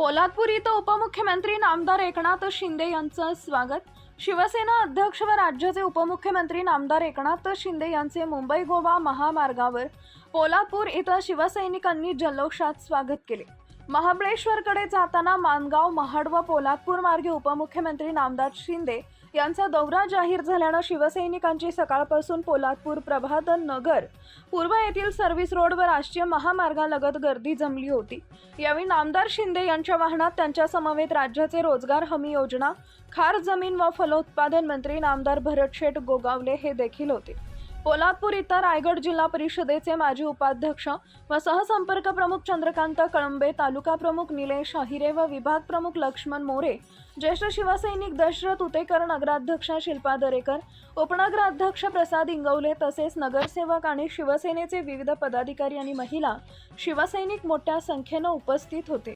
इथं उपमुख्यमंत्री नामदार एकनाथ शिंदे यांचं स्वागत. शिवसेना अध्यक्ष व राज्याचे उपमुख्यमंत्री नामदार एकनाथ शिंदे यांचे मुंबई गोवा महामार्गावर पोलादपूर इथं शिवसैनिकांनी जल्लोषात स्वागत केले. महाबळेश्वरकडे जाताना मानगाव महाड व पोलादपूर मार्गे उपमुख्यमंत्री नामदार शिंदे यांचा दौरा जाहीर झाल्यानं शिवसैनिकांची सकाळपासून पोलादपूर प्रभात नगर पूर्व येथील सर्व्हिस रोड व राष्ट्रीय महामार्गालगत गर्दी जमली होती. यावेळी नामदार शिंदे यांच्या वाहनात त्यांच्या समवेत राज्याचे रोजगार हमी योजना खार जमीन व फलोत्पादन मंत्री नामदार भरत शेठ गोगावले हे देखील होते. पोलादपूर इथं रायगड जिल्हा परिषदेचे माजी उपाध्यक्ष व सहसंपर्क प्रमुख चंद्रकांत कळंबे तालुका प्रमुख निलेश अहिरे व विभाग प्रमुख लक्ष्मण मोरे ज्येष्ठ शिवसैनिक दशरथ उतेकर नगराध्यक्ष शिल्पा दरेकर उपनगराध्यक्ष प्रसाद इंगवले तसेच नगरसेवक आणि शिवसेनेचे विविध पदाधिकारी आणि महिला शिवसैनिक मोठ्या संख्येनं उपस्थित होते.